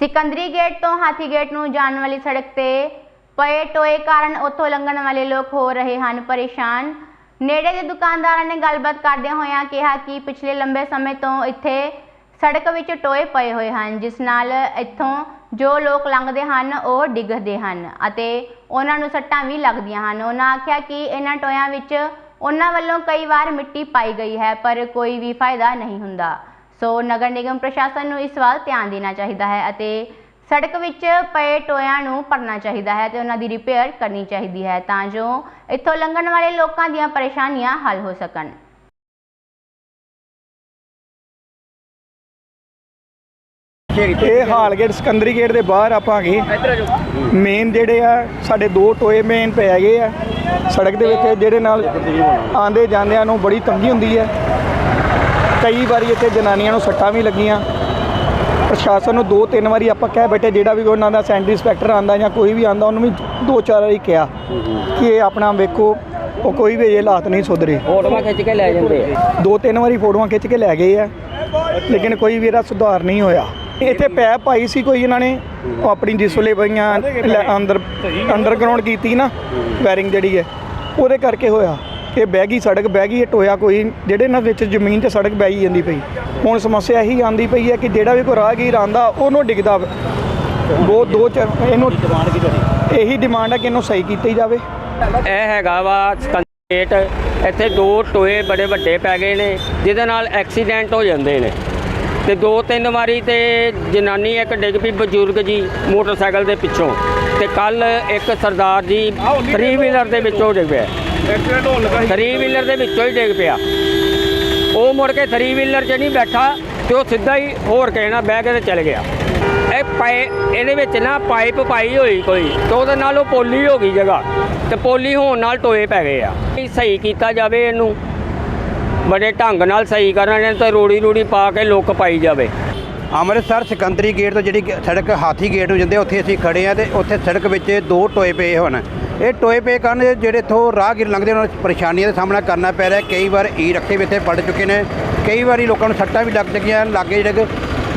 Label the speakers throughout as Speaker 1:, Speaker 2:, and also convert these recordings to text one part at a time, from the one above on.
Speaker 1: ਸਿਕੰਦਰੀ gate ਤੋਂ ਹਾਥੀ gate ਨੂੰ ਜਾਣ ਵਾਲੀ ਸੜਕ ਤੇ ਪਏ ਟੋਏ ਕਾਰਨ ਉੱਥੋਂ ਲੰਘਣ ਵਾਲੇ ਲੋਕ ਹੋ ਰਹੇ ਹਨ ਪਰੇਸ਼ਾਨ ਨੇੜੇ ਦੇ ਦੁਕਾਨਦਾਰਾਂ ਨੇ ਗੱਲਬਾਤ ਕਰਦਿਆਂ ਹੋਇਆਂ ਕਿਹਾ ਕਿ ਪਿਛਲੇ ਲੰਬੇ ਸਮੇਂ ਤੋਂ ਇੱਥੇ ਸੜਕ ਵਿੱਚ ਟੋਏ ਪਏ ਹੋਏ ਹਨ ਜਿਸ ਨਾਲ ਇੱਥੋਂ ਜੋ ਲੋਕ ਲੰਘਦੇ ਹਨ ਉਹ ਡਿੱਗਦੇ ਹਨ ਅਤੇ ਉਹਨਾਂ ਨੂੰ ਸੱਟਾਂ ਵੀ ਲੱਗਦੀਆਂ ਹਨ ਉਹਨਾਂ ਆਖਿਆ ਕਿ ਇਹਨਾਂ ਟੋਇਆਂ ਵਿੱਚ ਉਹਨਾਂ ਵੱਲੋਂ ਕਈ ਵਾਰ ਮਿੱਟੀ ਪਾਈ ਗਈ ਹੈ ਪਰ ਕੋਈ ਵੀ ਫਾਇਦਾ ਨਹੀਂ ਹੁੰਦਾ ਸੋ ਨਗਰ ਨਿਗਮ ਪ੍ਰਸ਼ਾਸਨ ਨੂੰ ਇਸ ਵੱਲ ਧਿਆਨ ਦੇਣਾ ਚਾਹੀਦਾ ਹੈ ਅਤੇ ਸੜਕ ਵਿੱਚ ਪਏ ਟੋਇਆਂ ਨੂੰ ਭਰਨਾ ਚਾਹੀਦਾ ਹੈ ਤੇ ਉਹਨਾਂ ਦੀ ਰਿਪੇਅਰ ਕਰਨੀ ਚਾਹੀਦੀ ਹੈ ਤਾਂ ਜੋ ਇੱਥੋਂ ਲੰਘਣ ਵਾਲੇ ਲੋਕਾਂ ਦੀਆਂ ਪਰੇਸ਼ਾਨੀਆਂ ਹੱਲ ਹੋ ਸਕਣ।
Speaker 2: ਇਹ ਹਾਲ ਗੇਟ ਸਿਕੰਦਰੀ ਗੇਟ ਦੇ ਬਾਹਰ ਆਪਾਂ ਗਏ। ਮੇਨ ਜਿਹੜੇ ਆ, ਸਾਡੇ ਦੋ ਟੋਏ ਮੇਨ ਪੈ ਗਏ ਆ। ਸੜਕ ਦੇ ਵਿੱਚ ਜਿਹੜੇ ਨਾਲ ਆਂਦੇ ਜਾਂਦਿਆਂ ਨੂੰ ਬੜੀ ਤੰਗੀ ਹੁੰਦੀ ਹੈ। ਕਈ ਵਾਰੀ ਇੱਥੇ ਜਨਾਨੀਆਂ ਨੂੰ ਸੱਟਾਂ ਵੀ ਲੱਗੀਆਂ। ਪ੍ਰਸ਼ਾਸਨ ਨੂੰ ਦੋ ਤਿੰਨ ਵਾਰੀ ਆਪਾਂ ਕਹਿ ਬੈਠੇ ਜਿਹੜਾ ਵੀ ਉਹਨਾਂ ਦਾ ਸੈਂਟਰੀ ਇੰਸਪੈਕਟਰ ਆਂਦਾ ਜਾਂ ਕੋਈ ਵੀ ਆਂਦਾ ਉਹਨੂੰ ਵੀ ਦੋ ਚਾਰ ਵਾਰੀ ਕਿਹਾ ਕਿ ਇਹ ਆਪਣਾ ਵੇਖੋ ਉਹ ਕੋਈ ਵੀ ਇਹ ਹਾਲਾਤ ਨਹੀਂ ਸੁਧਰੇ।
Speaker 3: ਫੋਟੋਆਂ ਖਿੱਚ ਕੇ ਲੈ ਜਾਂਦੇ ਆ।
Speaker 2: ਦੋ ਤਿੰਨ ਵਾਰੀ ਫੋਟੋਆਂ ਖਿੱਚ ਕੇ ਲੈ ਗਏ ਆ ਲੇਕਿਨ ਕੋਈ ਵੀ ਇਹਦਾ ਸੁਧਾਰ ਨਹੀਂ ਹੋਇਆ। ਇੱਥੇ ਪੈਪ ਪਾਈ ਸੀ ਕੋਈ ਇਹਨਾਂ ਨੇ ਉਹ ਆਪਣੀ ਜਿਸ ਵੇਲੇ ਪਈਆਂ ਅੰਦਰ ਅੰਡਰਗਰਾਉਂਡ ਕੀਤੀ ਨਾ ਵਾਇਰਿੰਗ ਜਿਹੜੀ ਹੈ ਉਹਦੇ ਕਰਕੇ ਹੋਇਆ। ਇਹ ਬਹਿ ਗਈ, ਸੜਕ ਬਹਿ ਗਈ, ਇਹ ਟੋਇਆ ਕੋਈ, ਜਿਹੜੇ ਇਹਨਾਂ ਵਿੱਚ ਜ਼ਮੀਨ ਤੇ ਸੜਕ ਬਹਿ ਜਾਂਦੀ ਪਈ। ਹੁਣ ਸਮੱਸਿਆ ਇਹੀ ਆਂਦੀ ਪਈ ਹੈ ਕਿ ਜਿਹੜਾ ਵੀ ਕੋਈ ਰਾਹਗੀਰ ਆਂਦਾ ਉਹਨੂੰ ਡਿੱਗਦਾ ਵਾ। ਬਹੁਤ ਦੋ ਚ ਇਹਨੂੰ ਡਿਮਾਂਡ ਕੀ ਤੁਹਾਡੀ ਇਹੀ ਡਿਮਾਂਡ ਹੈ ਕਿ ਇਹਨੂੰ ਸਹੀ ਕੀਤੀ ਜਾਵੇ।
Speaker 3: ਇਹ ਹੈਗਾ ਵਾ ਸਕੰਦੇਟ ਇੱਥੇ ਦੋ ਟੋਏ ਬੜੇ ਵੱਡੇ ਪੈ ਗਏ ਨੇ, ਜਿਹਦੇ ਨਾਲ ਐਕਸੀਡੈਂਟ ਹੋ ਜਾਂਦੇ ਨੇ। ਤੇ ਦੋ ਤਿੰਨ ਵਾਰੀ ਤੇ ਜਨਾਨੀ ਇੱਕ ਡਿੱਗ ਪਈ ਬਜ਼ੁਰਗ ਜੀ ਮੋਟਰਸਾਈਕਲ ਦੇ ਪਿੱਛੋਂ। ਤੇ ਕੱਲ ਇੱਕ ਸਰਦਾਰ ਜੀ 3 ਵੀਲਰ ਦੇ ਵਿੱਚੋਂ ਡਿੱਗ ਪਿਆ।
Speaker 2: ਐਕਸੀਡੈਂਟ ਹੋਣ ਲੱਗਾ
Speaker 3: 3 ਵੀਲਰ ਦੇ ਵਿੱਚੋਂ ਹੀ ਡਿੱਗ ਪਿਆ। ਉਹ ਮੁੜ ਕੇ 3 ਵੀਲਰ 'ਚ ਨਹੀਂ ਬੈਠਾ ਤੇ ਉਹ ਸਿੱਧਾ ਹੀ ਹੋਰ ਕਹਿਣਾ ਬਹਿ ਕੇ ਤੇ ਚਲ ਗਿਆ। ਇਹ ਪਾਈ ਇਹਦੇ ਵਿੱਚ ਨਾ ਪਾਈਪ ਪਾਈ ਹੋਈ ਕੋਈ ਤੇ ਉਹਦੇ ਨਾਲ ਉਹ ਪੋਲੀ ਹੋ ਗਈ ਜਗ੍ਹਾ ਤੇ ਪੋਲੀ ਹੋਣ ਨਾਲ ਟੋਏ ਪੈ ਗਏ ਆ। ਇਹ ਸਹੀ ਕੀਤਾ ਜਾਵੇ ਇਹਨੂੰ। ਬੜੇ ਢੰਗ ਨਾਲ ਸਹੀ ਕਰਨ ਤੇ ਰੋੜੀ ਰੂੜੀ ਪਾ ਕੇ ਲੋਕ ਪਾਈ ਜਾਵੇ।
Speaker 4: ਅੰਮ੍ਰਿਤਸਰ ਸਿਕੰਦਰੀ ਗੇਟ ਤੋਂ ਜਿਹੜੀ ਸੜਕ ਹਾਥੀ ਗੇਟ ਨੂੰ ਜਾਂਦੇ ਉੱਥੇ ਅਸੀਂ ਖੜੇ ਆ ਤੇ ਉੱਥੇ ਸੜਕ ਵਿੱਚ ਦੋ ਟੋਏ ਪਏ ਹੋਣ। ਇਹ ਟੋਏ ਪਏ ਕਾਰਨ ਜਿਹੜੇ ਇੱਥੋਂ ਰਾਹਗੀਰ ਲੰਘਦੇ ਉਹਨਾਂ ਨੂੰ ਪਰੇਸ਼ਾਨੀਆਂ ਦਾ ਸਾਹਮਣਾ ਕਰਨਾ ਪੈ ਰਿਹਾ। ਕਈ ਵਾਰ ਈ ਰੱਖੇ ਵੀ ਇੱਥੇ ਪੜ ਚੁੱਕੇ ਨੇ। ਕਈ ਵਾਰੀ ਲੋਕਾਂ ਨੂੰ ਸੱਟਾਂ ਵੀ ਲੱਗ ਚੁੱਕੀਆਂ ਲਾਗੇ ਜਿਹੜੇ ਕਿ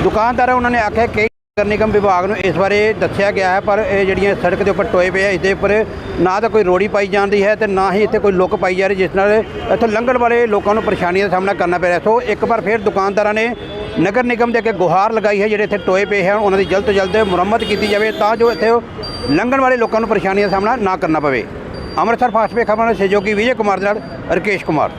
Speaker 4: ਦੁਕਾਨਦਾਰ ਉਹਨਾਂ ਨੇ ਆਖਿਆ ਕਈ ਨਗਰ ਨਿਗਮ ਵਿਭਾਗ ਨੂੰ ਇਸ ਬਾਰੇ ਦੱਸਿਆ ਗਿਆ ਹੈ, ਪਰ ਇਹ ਜਿਹੜੀਆਂ ਸੜਕ ਦੇ ਉੱਪਰ ਟੋਏ ਪਏ ਆ ਇਸ ਦੇ ਉੱਪਰ ਨਾ ਤਾਂ ਕੋਈ ਰੋੜੀ ਪਾਈ ਜਾਂਦੀ ਹੈ ਤੇ ਨਾ ਹੀ ਇੱਥੇ ਕੋਈ ਲੁੱਕ ਪਾਈ ਜਾ ਰਹੀ, ਜਿਸ ਨਾਲ ਇੱਥੋਂ ਲੰਘਣ ਵਾਲੇ ਲੋਕਾਂ ਨੂੰ ਪਰੇਸ਼ਾਨੀਆਂ ਦਾ ਸਾਹਮਣਾ ਕਰਨਾ ਪੈ ਰਿਹਾ। ਸੋ ਇੱਕ ਵਾਰ ਫਿਰ ਦੁਕਾਨਦਾਰਾਂ ਨੇ ਨਗਰ ਨਿਗਮ ਦੇ ਅੱਗੇ ਗੁਹਾਰ ਲਗਾਈ ਹੈ, ਜਿਹੜੇ ਇੱਥੇ ਟੋਏ ਪਏ ਹਨ, ਉਹਨਾਂ ਦੀ ਜਲਦ ਤੋਂ ਜਲਦ ਮੁਰੰਮਤ ਕੀਤੀ ਜਾਵੇ ਤਾਂ ਜੋ ਇੱਥੇ ਲੰਘਣ ਵਾਲੇ ਲੋਕਾਂ ਨੂੰ ਪਰੇਸ਼ਾਨੀਆਂ ਦਾ ਸਾਹਮਣਾ ਨਾ ਕਰਨਾ ਪਵੇ। ਅੰਮ੍ਰਿਤਸਰ ਫਾਸਟ ਪੇ ਖਬਰਾਂ ਦੇ ਸਹਿਯੋਗੀ ਵਿਜੇ ਕੁਮਾਰ ਦੇ ਨਾਲ ਰਕੇਸ਼ ਕੁਮਾਰ।